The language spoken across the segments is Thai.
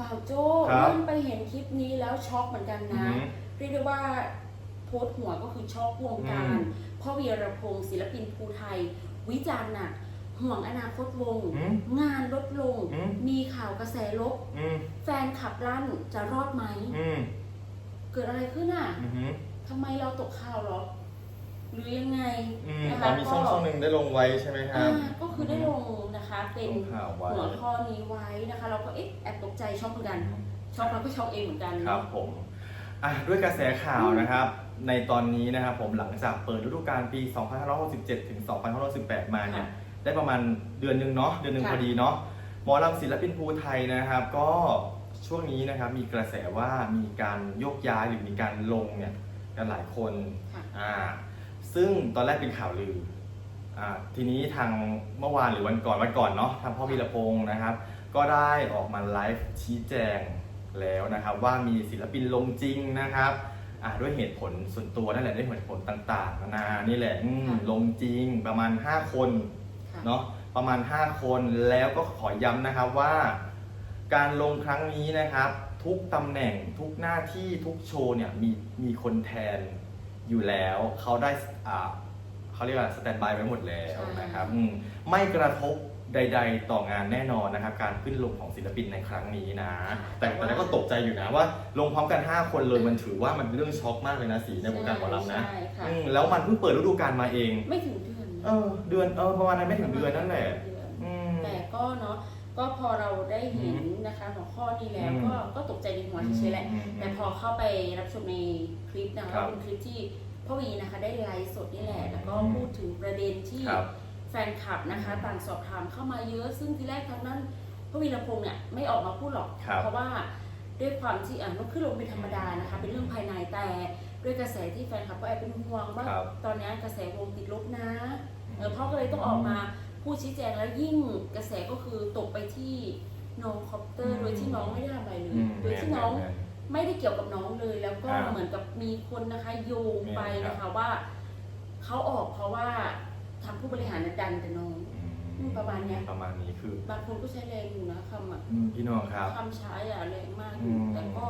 บ่าวโจ้ครับเริ่มไปเห็นคลิปนี้แล้วช็อกเหมือนกันอืนะมเรียกได้ว่าโพสต์หัวก็คือช็อกวงการ อืมพ่อวีรพงศ์ศิลปินภูไทย วิจารณ์หนักห่วงอนาคตวง อืมงานลดลง อืม มีข่าวกระแสลบ อืมแฟนขับลั่นจะรอดไหม อืมเกิดอะไรขึ้นอะ อืม ทำไมเราตกข่าวเหรอ หรือยังไงอืมนะตอคะนมีช่องก็ช่องหนึ่งได้ลงไว้ใช่ไหมครัอ่าบก็คือได้ลงนะคะ เป็นลงข่าวไว้ หัวข้อนี้ไว้นะคะ เราก็เอ๊ะแอบตกใจช็อกเหมือนกันช็อกเราก็ช็อกเองเหมือนกันครับผมอะด้วยกระแสข่าวนะครับ ในตอนนี้นะครับผมหลังจากเปิดฤดูกาลปี 2567 ถึง 2518 มาเนี่ยได้ประมาณเดือนหนึ่งเนาะเดือนหนึ่งพอดีเนาะหมอลำศิลปินภูไทยนะครับ ก็ช่วงนี้นะครับมีกระแสว่ามีการโยกย้ายหรือมีการลงเนี่ยกันหลายคนค่ะ อ่า ซึ่งตอนแรกเป็นข่าวลืออ่าทีนี้ทางเมื่อวานหรือวันก่อนวันก่อนเนาะทางพ่อวีรพงศ์นะครับ ก็ได้ออกมาไลฟ์ชี้แจงแล้วนะครับ ว่ามีศิลปินลงจริงนะครับอ่าด้วยเหตุผลส่วนตัวนั่นแหละด้วยเหตุผลต่างๆนานานี่แหละอืมค่ะ ลงจริงประมาณ 5 คนค่ะเนาะประมาณ 5 คนแล้วก็ขอย้ำนะครับว่า การลงครั้งนี้นะครับ ทุกตำแหน่งทุกหน้าที่ทุกโชว์เนี่ยมีมีคนแทน อยู่แล้วเขาได้อ่าเขาเรียกว่าสแตนบายไว้หมดแล้วใช่นะครับอืมไม่กระทบใด ๆ ต่องานแน่นอนนะครับ การขึ้นลงของศิลปินในครั้งนี้นะ แต่แต่ก็ตกใจอยู่นะว่า ลงพร้อมกัน 5 คนเลยมันถือว่ามันเป็นเรื่องช็อกมากเลยนะสีในวงการหมอลำนะใช่ค่ะ อืมแล้วมันเพิ่งเปิดฤดูกาลมาเอง ไม่ถึงเดือนเออเดือนเออประมาณนั้นไม่ถึงเดือนนั่นแหละเดือนอืม แต่ก็เนาะ ก็พอเราได้เห็นนะคะหัวข้อนี้แล้วอืมก็ก็ตกใจในหัวเฉยๆแหละอืมแต่พอเข้าไปรับชมในคลิปนะคะครับเป็นคลิปที่พ่อวีนะคะได้ไลฟ์สดนี่แหละ แล้วก็อืมพูดถึงประเด็นที่ครับแฟนคลับนะคะ ต่างสอบถามเข้ามาเยอะ ซึ่งทีแรกทางนั้นพ่อวีรพงษ์เนี่ยไม่ออกมาพูดหรอกครับเพราะว่าด้วยความที่อะมันขึ้นลงเป็นธรรมดานะคะ เป็นเรื่องภายในแต่ด้วยกระแสที่แฟนคลับก็แอบเป็นห่วงว่าครับตอนนี้กระแสวงติดลบนะเออพ่อก็เลยต้องออกมา พูดชี้แจงแล้วยิ่งกระแสก็คือตกไปที่น้องคอปเตอร์โดยที่น้องไม่ได้ทำอะไรเลอืยมโดยที่น้องแม่นไม่ได้เกี่ยวกับน้องเลย แล้วก็ครับเหมือนกับมีคนนะคะโยงไปเนี่ยครับนะคะว่าเขาออกเพราะว่าทางผู้บริหารน่ะดันแต่น้องๆอืมประมาณเนี้ยประมาณนี้คือบางคนก็ใช้แรงอยู่นะคำอะอืมพี่น้องครับคำใช้อะแรงมากอืมแต่ก็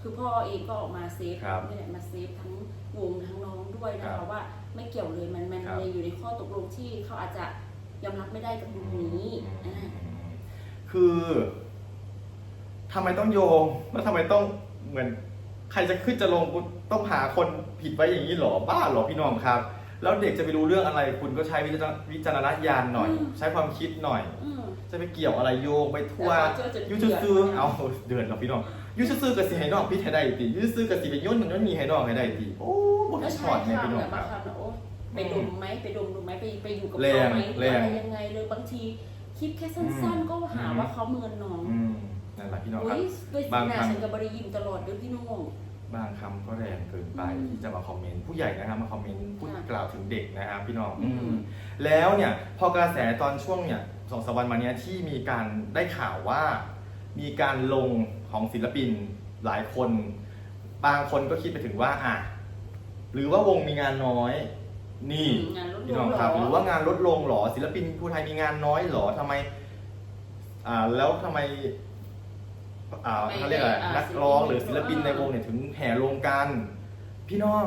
คือพ่อเองก็ออกมาเซฟครับนี่แหละมาเซฟทั้งวงทั้งน้องด้วยนะครัคะบว่าไม่เกี่ยวเลยมันมันครับเลยอยู่ในข้อตกลงที่เขาอาจจะ ยอมรับไม่ได้กับตรงนี้อืมอ่าคือทำไมต้องโยง แล้วทำไมต้องเหมือน ใครจะขึ้นจะลงคุณต้องหาคนผิดไว้อย่างนี้เหรอบ้าเหรอพี่น้องครับ แล้วเด็กจะไปรู้เรื่องอะไรคุณก็ใช้วิจารวิจารณญาณหน่อย ใช้ความคิดหน่อย อืม จะไปเกี่ยวอะไรโยงไปทั่วแต่พอเจอจุดยูเดืทูอดซื้อเอาเดือนแล้วพี่น้องยูทูซื้อกับสิให้น้องพี่ให้ได้ติยูทูซื้อกับสิไปย่นมันมีให้น้องให้ได้ติโอ้บนแล้วถใช้อดเนี่ยพี่คำน้อเนี่งยคบางรับคำเนี่ยโอ้ ไปดมไหมไปดมดูไหมไปไปอยู่กับแรงเขาไหมแรง อะไรยังไงเลยบางทีคลิปแค่สั้นๆ ก็หาว่าเขาเมินน้องอืมนั่นแหละพี่น้องคอุ้รับยด้วยบาสีงหน้าครั้ง ฉันกับบริยิมตลอดเด้วยพี่น้อง บางคำก็แรงเกินไปอืมที่จะมาคอมเมนต์ผู้ใหญ่นะครับมาคอมเมนต์พูดค่ะ กล่าวถึงเด็กนะครับพี่น้อง อืมอืมแล้วเนี่ยพอกระแสตอนช่วงเนี่ยสองสามวันมาเนี้ยที่มีการได้ข่าวว่า มีการลงของศิลปินหลายคน บางคนก็คิดไปถึงว่าอะหรือว่าวงมีงานน้อย นี่งานลดพี่ลน้องงเหรครับอหรือว่างานลดลงเหรอ ศิลปินผู้ไทยมีงานน้อยเหรอทำไม อ่าแล้วทำไมอ่าเขาเรียกอะไรนักร้องหรือศิลปินในวงเนี่ยถึงแห่ลงกัน พี่น้อง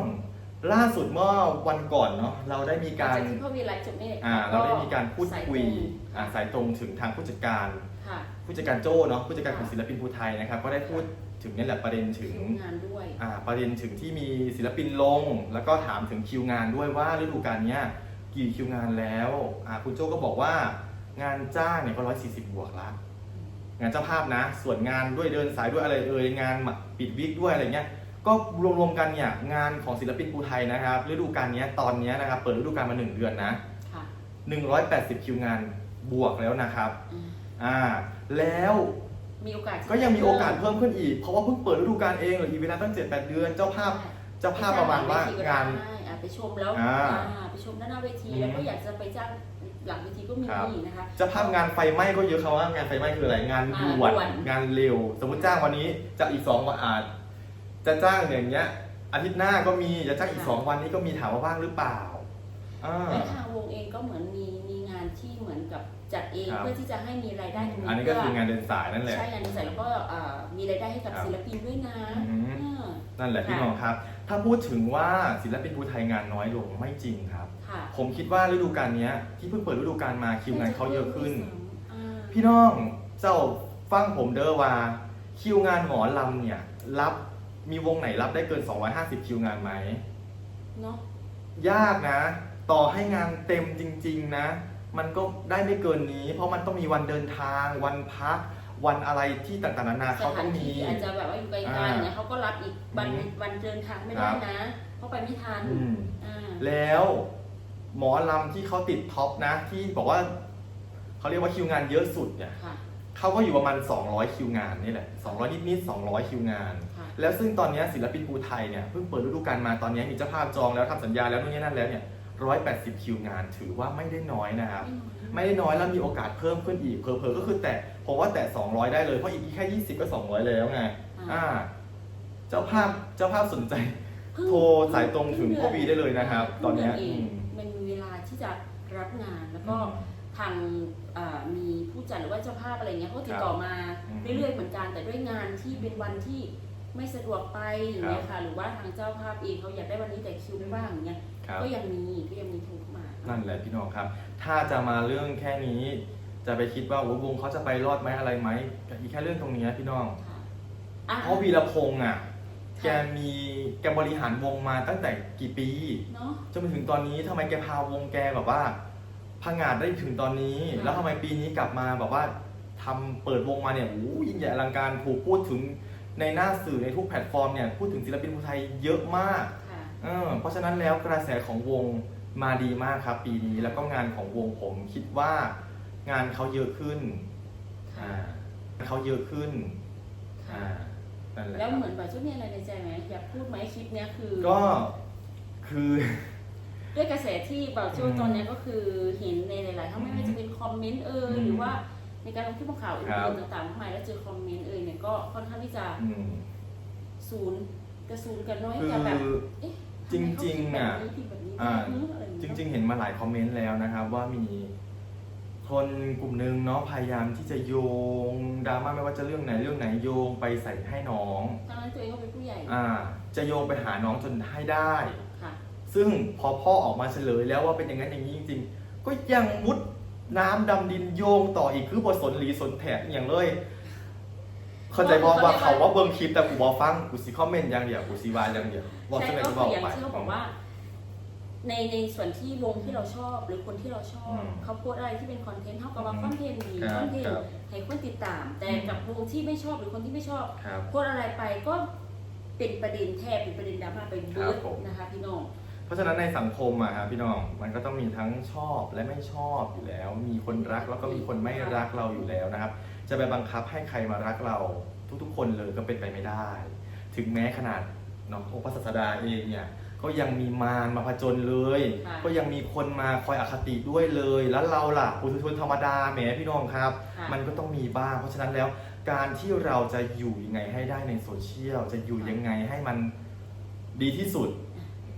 ล่าสุดเมื่อวันก่อนเนาะเราได้มีการที่พ่อวีไลฟ์จบนี่อ่า เราได้มีการพูดสายคุยตรงอ่าสายตรงถึงทางผู้จัดการค่ะผู้จัดการโจ้เนาะผู้จัดการของค่ะศิลปินภูไทยนะครับ ก็ได้พูด ถึงนี่แหละประเด็นถึง คิวงานด้วย อ่าประเด็นถึงที่มีศิลปินลง แล้วก็ถามถึงคิวงานด้วยว่าฤดูกาลเนี้ยกี่คิวงานแล้วอ่าคุณโจ้ก็บอกว่างานจ้างเนี่ยก็ร้อยสี่สิบบวกละงานเจ้าภาพนะ ส่วนงานด้วยเดินสายด้วยอะไรเอ่ยงานปิดวิกด้วยอะไรเงี้ยก็รวมๆกันเนี่ยงานของศิลปินภูไทยนะครับฤดูกาลเนี้ยตอนเนี้ยนะครับเปิดฤดูกาลมาหนึ่งเดือนนะค่ะ180 คิวงานบวกแล้วนะครับ อืมอ่าแล้ว มีโอกาสที่ก็ยังมีโอกาสเพิ่มขึ้นอีก เพราะว่าเพิ่งเปิดฤดูกาลเองเหรืออีกเวลาตั้ง7-8เดือนเจ้าภาพเจ้าภาพประมาณว่างานได้อะไปชมแล้วอ่าอ่าไปชมด้านหน้าเวทีอืมแล้วก็อยากจะไปจ้างหลังเวทีก็มีครับนะคะเจ้าภาพงานไฟไหม้ก็เยอะคำว่างานไฟไหม้คืออะไรงานอ่าด่วนด่วนงานเร็ว สมมติจ้างวันนี้จะอีกสองวันอาจจะจ้างอย่างเงี้ยอาทิตย์หน้าก็มีจะจ้างอีกสองวันนี้ก็มีถามว่าว่างหรือเปล่า อ่า และทางวงเองก็เหมือนมีมีงานที่เหมือนกับจัดเองครับ เพื่อที่จะให้มีรายได้ตรงนี้อันนี้ก็คืองานเดินสายนั่นแหละ ใช่งานเดินสายแล้วก็เอ่อมีรายได้ให้กับครับ ศิลปินด้วยนะอืมอ่านั่นแหละพี่ค่ะน้องครับ ถ้าพูดถึงว่าศิลปินภูไทยงานน้อยลงไม่จริงครับ ค่ะผมคิดว่าฤดูกาลเนี้ยที่เพิ่งเปิดฤดูกาลมาคิวงานเขาเยอะขึ้น อ่าพี่น้องเจ้าฟังผมเด้อว่าคิวงานหมอลำเนี่ยรับมีวงไหนรับได้เกิน 250 คิวงานไหมเนาะยากนะ ต่อให้งานเต็มจริง ๆ นะ มันก็ได้ไม่เกินนี้ เพราะมันต้องมีวันเดินทาง วันพัก วันอะไรที่ต่างๆนานาสเขาถาต้อนงมีที่อาจจะแบบว่าอยู่ไกลๆอ่าอย่างเงี้ยเขาก็รับอีกวันอืมวันเดินทางไม่ครัได้บนะเพราะไปไม่ทันอืม อ่า แล้วหมอลำที่เขาติดท็อปนะ ที่บอกว่าเขาเรียกว่าคิวงานเยอะสุดเนี่ยค่ะ เขาก็อยู่ประมาณ 200 คิวงานนี่แหละ 200 นิดๆ200 คิวงาน ค่ะ แล้วซึ่งตอนนี้ศิลปินภูไทยเนี่ยเพิ่งเปิดฤดูกาลมาตอนนี้มีเจ้าภาพจองแล้วทำสัญญาแล้วนู่นนี่นั่นแล้วเนี่ย 180 คิวงาน ถือว่าไม่ได้น้อยนะครับ ไม่ได้น้อยแล้วมีโอกาสเพิ่มขึ้นอีกเผลอๆก็คือแตะผมว่าแตะ200 ได้เลย เพราะอีกแค่ 20 ก็ 200 แล้วไงอ่าอ่าเจ้าภาพเจ้าภาพสนใจเพิ่งโทรสายตรงถึงพ่อบีได้เลยนะครับ ตอนเนี้ยเพิ่งอืเดืมเองมันมีเวลาที่จะรับงานแล้วก็อืมทางอ่ามีผู้จัดหรือว่าเจ้าภาพอะไรเงี้ยเขาติดครับต่อมาอืมเรื่อยๆเหมือนกันแต่ด้วยงานที่เป็นวันที่ ไม่สะดวกไปอย่างเงี้ยค่ะ หรือว่าทางเจ้าภาพเองเขาอยากได้วันนี้แต่คิวไม่ว่างอย่างเงี้ยครับ ก็ยังมีก็ยังมีโทรเข้ามานั่นแหละพี่น้องครับ ถ้าจะมาเรื่องแค่นี้ จะไปคิดว่าโอ้ยวงเขาจะไปรอดไหมอะไรไหมแต่อีกแค่เรื่องตรงเนี้ยพี่น้อง ค่ะอะเพราะวีรพงษ์อะ แกค่ะมีแกบริหารวงมาตั้งแต่กี่ปี เนาะ จนมาถึงตอนนี้ทำไมแกพาวงแกแบบว่าพังงาดได้ถึงตอนนี้ ค่ะ แล้วทำไมปีนี้กลับมาแบบว่าทำเปิดวงมาเนี่ยโอ้โหยิ่งใหญ่อลังการถูกพูดถึง ในหน้าสื่อในทุกแพลตฟอร์มเนี่ยพูดถึงศิลปินผู้ไทยเยอะมากค่ะเออเพราะฉะนั้นแล้วกระแสของวงมาดีมากครับ ปีนี้แล้วก็งานของวงผมคิดว่างานเขาเยอะขึ้นค่ะอ่าเขาเยอะขึ้นค่ะอ่านั่นแหละแล้วครับเหมือนแบบช่วงนี้อะไรในใจไหมอยากพูดไหมคลิปเนี้ยคือ ก็คือ ด้วยกระแสที่แบบช่วงอืมตอนเนี้ยก็คือเห็นในหลายๆทั้งไม่ว่าจะเป็นคอมเมนต์เอ่ยอืมหรือว่า ในการลงคลิปข่าวอื่ครับนๆต่างๆมากมายแล้วเจอคอมเมนต์เอ่ยเนี่ยก็ค่อนข้างที่จะอืม ศูนย์กระศูนย์กันน้อยคือกันแบบเอ๊ะจริงๆอะทำไมเขาคิดแบบนี้อ่า ผิดแบบนี้อะไรอย่างจเงี้ยริง ๆ เห็นมาหลายคอมเมนต์แล้วนะครับว่ามีคนกลุ่มหนึ่งเนาะพยายามที่จะโยงดราม่าไม่ว่าจะเรื่องไหนเรื่องไหนโยงไปใส่ให้น้อง ตอนนั้นตัวเองก็เป็นผู้ใหญ่อ่า จะโยงไปหาน้องจนให้ได้ ค่ะซึ่งพอพ่อออกมาเฉลยแล้วว่าเป็นอย่างนั้นอย่างนี้จริงๆ ก็ยังมุด น้ำดำดินโยงต่ออีกคือบทสนหลีสนแถบอย่างเลย เข้าใจบอกว่าเขาว่าเบิ่งคลิปแต่กูบอฟังกูสิคอมเมนต์อย่างเดียวกูสิวายอย่างเดียวบอกใช่ใช่ไหมก็กูบคืออกอย่างไป ที่เขาบอกว่า ในในส่วนที่วงที่เราชอบหรือคนที่เราชอบ อืมเขาโพสต์อะไรที่เป็นคอนเทนต์เท่ากับว่าอืมคอนเทนต์ดีครับคอนเทนครัต์บ ให้คนติดตาม แต่อืมกับวงที่ไม่ชอบหรือคนที่ไม่ชอบครับ โพสต์อะไรไปก็เป็นประเด็นแทบเป็นประเด็นดราม่าไปเบิครัร์บผม นะคะพี่น้องเพ ราะฉะนั้นในสังคมอะครับพี่น้องมันก็ต้องมีทั้งชอบและไม่ชอบอยู่แล้ว มีคนรักแล้วก็มีคนไม่รักเราอยู่แล้วนะครับ จะไปบังคับให้ใครมารักเราทุกๆ คนเลยก็เป็นไปไม่ได้ ถึงแม้ขนาดน้ององค์พระศาสดาเองเนี่ยก็ยังมีมารมาผจญเลยค่ะก็ยังมีคนมาคอยอคติด้วยเลย แล้วเราล่ะปุถุชนธรรมดาแหมพี่น้องครับ ค่ะ มันก็ต้องมีบ้าง เพราะฉะนั้นแล้วการที่เราจะอยู่ยังไงให้ได้ในโซเชียล จะอยู่ยังไงให้มันดีที่สุด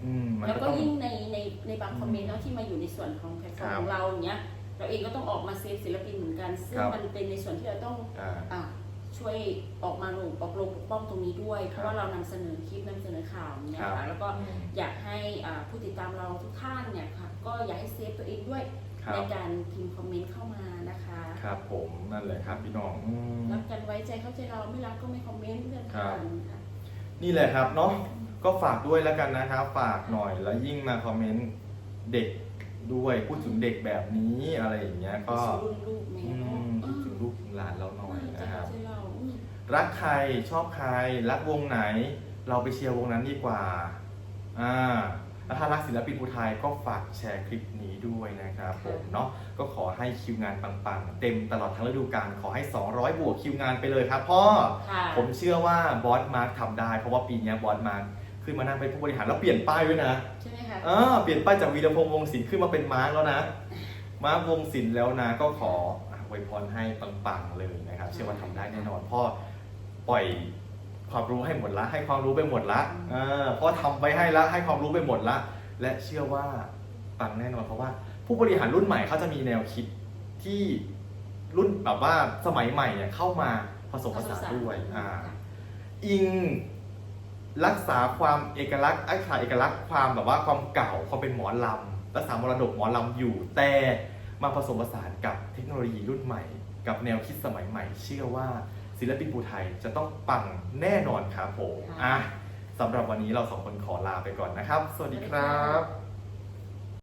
อืมมันแล้วก็ก็ต้อง ยิ่งในในในบางคอมเมนต์เนาะที่มาอยู่ในส่วนของแพลตฟอร์มครับของเราอย่างเงี้ยเราเองก็ต้องออกมาเซฟศิลปินเหมือนกันซึ่งครับ มันเป็นในส่วนที่เราต้องอ่า อะช่วยออกมาลงออกลงปกป้องตรงนี้ด้วย เพครับราะว่าเรานำเสนอคลิปนำเสนอข่าวเนี่ยครัค่ะบแล้วก็อยากให้อ่าผู้ติดตามเราทุกท่านเนี่ยค่ะก็อยากให้เซฟตัวเองด้วยครัในบการพิมพ์คอมเมนต์เข้ามานะคะครับผมนั่นแหละครับพี่น้องอืม รักกันไว้ใจเข้าใจเราไม่รักก็ไม่คอมเมนต์เพื่อนครักับนค่ะ นี่แหละครับเนาะก็ฝากด้วยแล้วกันนะครับ ฝากหน่อยแล้วยิ่งมาคอมเมนต์เด็กด้วยพูดถึงเด็กแบบนี้อะไรอย่างเงี้ยก็รุ่นลูกแม่อืเนาะมพูดถึงลูกถึงหลานเราหน่อยใจนะครับเข้าใจเราอืมรักใครชอบใคร รักวงไหน เราไปเชียร์วงนั้นดีกว่า อ่าแล้ว ถ้ารักศิลปินภูไทยก็ฝากแชร์คลิปนี้ด้วยนะครับผมเนาะก็ขอให้คิวงานปังๆ เต็มตลอดทั้งฤดูกาลขอให้ 200 บวกคิวงานไปเลยครับพ่อค่ะผมเชื่อว่าบอสมาร์คทำได้ เพราะว่าปีเนี้ยบอสมาร์คขึ้นมานั่งเป็นผู้บริหารแล้วเปลี่ยนป้ายด้วยนะ ใช่ไหมคะเออเปลี่ยนป้ายจากวีรพงษ์วงศิลป์ขึ้นมาเป็นมาร์คแล้วนะ มาร์ควงศิลป์แล้วนะก็ขออะอวยพรให้ปังๆเลยนะครับ เชื่อว่าทำได้แน่นอนพ่อปล่อย ความรู้ให้หมดละ ให้ความรู้ไปหมดละเออพ่อทำไปให้ละให้ความรู้ไปหมดละ และเชื่อว่าปังแน่นอนเพราะว่า ผู้บริหารรุ่นใหม่เขาจะมีแนวคิดที่รุ่นแบบว่าสมัยใหม่เนี่ยเข้ามาผสมผสานด้วยอ่าอิงรักษาความเอกลักษณ์รักษาเอกลักษณ์ความแบบว่าความเก่าความเป็นหมอลำรักษามรดกหมอลำอยู่ แต่มาผสมผสานกับเทคโนโลยีรุ่นใหม่ กับแนวคิดสมัยใหม่ เชื่อว่า ศิลปินภูไทยจะต้องปังแน่นอนครับผมค่ะอะสำหรับวันนี้เราสองคนขอลาไปก่อนนะครับ สวัสดีครับ